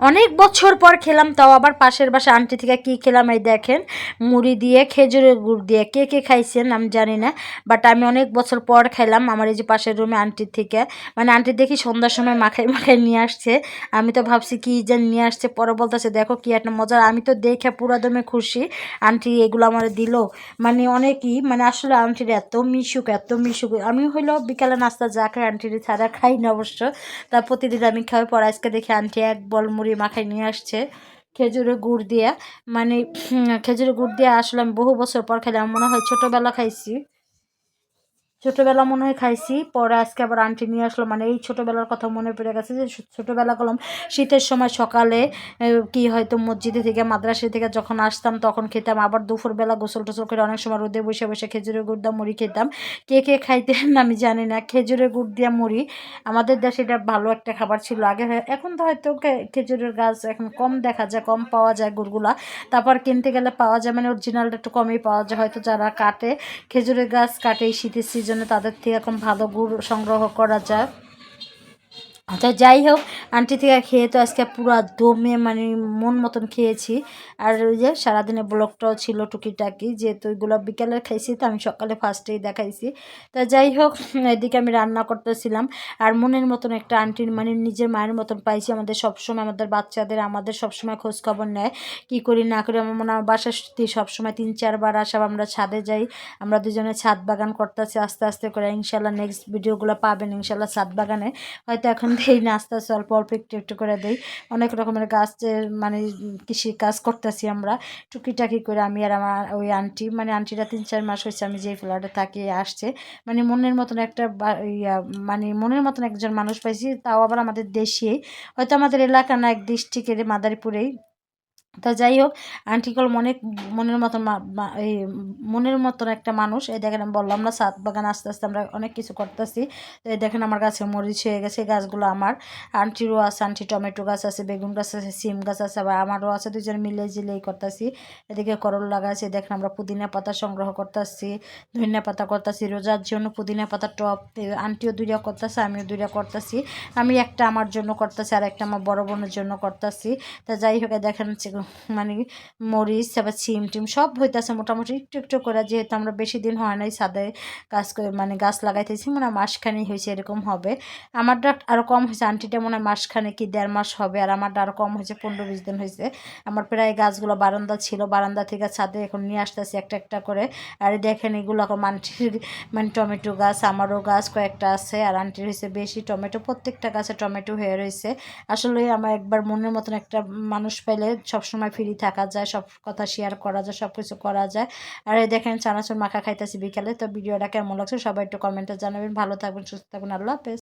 অনেক বছর পর খেলাম, তাও আবার পাশের বাসা আন্টি থেকে কি খেলাম এই দেখেন, মুড়ি দিয়ে, খেজুরের গুড় দিয়ে, কে কে খাইছেন আমি জানি না বাট আমি অনেক বছর পর খেলাম, আমার এই যে পাশের রুমে আন্টির থেকে মানে আন্টি দেখি সন্ধ্যার সময় মাখাই মাখাই নিয়ে আসছে, আমি তো ভাবছি কি যেন নিয়ে আসছে, পরে বলতেছে, দেখো কি একটা মজার, আমি তো দেখে পুরো দমে খুশি, আন্টি এগুলো আমার দিল। মানে অনেকই মানে আসলে আন্টির এত মিশুক এত মিশুক, আমি হইল বিকালে নাস্তা যা খাই, আন্টির ছাড়া খাই না অবশ্য, তা প্রতিদিন আমি খাই পর আজকে দেখি আন্টি এক বল মুড়ি মাখাই নিয়ে আসছে, খেজুরের গুড় দিয়ে। মানে খেজুরের গুড় দিয়ে আসলে আমি বহু বছর পর খেলাম মনে হয় ছোটোবেলা খাইছি। ছোটোবেলা মনে হয় খাইছি, পরে আজকে আবার আন্টি নিয়ে আসলো। মানে এই ছোটোবেলার কথা মনে পড়ে গেছে যে ছোটোবেলা করলাম, শীতের সময় সকালে কি হয়তো মসজিদে থেকে মাদ্রাসা থেকে যখন আসতাম, তখন খেতাম। আবার দুপুরবেলা গোসল টোসল করে অনেক সময় রোদে বসে বসে খেজুরের গুড় দিয়ে মুড়ি খেতাম। কে কে খাইতেন আমি জানি না। খেজুরের গুড় দিয়ে মুড়ি, আমাদের দেশে এটা ভালো একটা খাবার ছিল। আগে এখন তো হয়তো খেজুরের গাছ এখন কম দেখা যায়, কম পাওয়া যায় গুড়গুলা। তারপর কিনতে গেলে পাওয়া যায় মানে অরিজিনালটা একটু কমই পাওয়া যায়। হয়তো যারা কাটে, খেজুরের গাছ কাটে এই শীতের সিজনে তাদের থেকে এখন ভালো গুড় সংগ্রহ করা যায়। তো যাই হোক, আন্টি থেকে খেয়ে তো আজকে পুরো দমে মানে মন মতন খেয়েছি। আর ওই যে সারাদিনে ব্লগটাও ছিল টুকিটাকি, যেহেতু ওইগুলো বিকালে খাইছি, তো আমি সকালে ফার্স্টেই দেখাইছি। তা যাই হোক, এদিকে আমি রান্না করতেছিলাম। আর মনের মতন একটা আন্টির মানে নিজের মায়ের মতন পাইছি। আমাদের সবসময় আমাদের বাচ্চাদের, আমাদের সবসময় খোঁজ খবর নেয়। কী করি, না করি, আমার মনে হয় আমার বাসার সবসময় তিন, চারবার আসা আমরা ছাদে যাই। আমরা দুজনে ছাদ বাগান করতেছি, আস্তে আস্তে করে। ইনশাল্লাহ নেক্সট ভিডিওগুলো পাবেন, ইনশাল্লাহ ছাদ বাগানে। হয়তো এখন দেই নাস্তা অল্প অল্প একটু একটু করে দেই। অনেক রকমের গাছের মানে কৃষি কাজ করতেছি আমরা, টুকিটাকি করে আমি আর আমার ওই আন্টি মানে আন্টিরা তিন, চার মাস হয়েছে আমি যে ফ্ল্যাটে থাকি, আসছে। মানে মনের মতন একটা ইয়া মানে মনের মতন একজন মানুষ পাইছি, তাও আবার আমাদের দেশেই। হয়তো আমাদের এলাকা না, এক ডিস্ট্রিক্টের মাদারীপুরেই। তো যাই হোক আন্টিকল মনে, মনের মতন এই মনের মতন একটা মানুষ। এই দেখেন আমি বললাম না সাত বাগান আস্তে আস্তে আমরা অনেক কিছু করতেছি। তো এই দেখেন আমার গাছে মরিচ হয়ে গেছে গাছগুলো আমার। আন্টিরও আছে আন্টি টমেটো গাছ আছে, বেগুন গাছ আছে, সিম গাছ আছে, আবার আমারও আছে দুজন মিলে জিলেই করতেছি। এদিকে করল লাগাইছে দেখেন আমরা পুদিনা পাতা সংগ্রহ করতেছি, ধনিয়া পাতা করতেছি, রোজার জন্য পুদিনা পাতা টপ আন্টিও দুইটা করতেছে, আমিও দুইটা করতেছি। আমি একটা আমার জন্য করতেছি, আর একটা আমার বড় বোনের জন্য করতেছি। তা যাই হোক দেখেন মানে মরিচ, তারপর সিম টিম সব হইতেছে মোটামুটি একটু একটু করে। যেহেতু আমরা বেশি দিন হয় নাই ছাদে গাছ করে- মানে গাছ লাগাইতেছি, মনে হয় মাসখানি হয়েছে এরকম হবে। আমারটা আরও কম হয়েছে, আন্টিটা মনে হয় মাসখানে কি দেড় মাস হবে, আর আমারটা আরও কম হয়েছে, পনেরো বিশ দিন হয়েছে। আমার প্রায় গাছগুলো বারান্দা ছিল, বারান্দা থেকে ছাদে এখন নিয়ে আসতেছি একটা একটা করে। আর দেখেন এগুলো এখন আন্টির মানে টমেটো গাছ, আমারও গাছ কয়েকটা আছে, আর আন্টির হয়েছে বেশি টমেটো, প্রত্যেকটা গাছে টমেটো হয়ে রয়েছে। আসলে আমার একবার মনের মতন একটা মানুষ পেলে সবসময় ফ্রি থাকা যায়, সব কথা শেয়ার করা যায় সব কিছু করা যায়। আর এই দেখেন চানাচুর মাখা খাইতেছি বিকালে, তো ভিডিওটা কেমন লাগছে সবাই একটু কমেন্টে জানাবেন। ভালো থাকবেন, সুস্থ থাকবেন, আল্লাহ হাফেজ।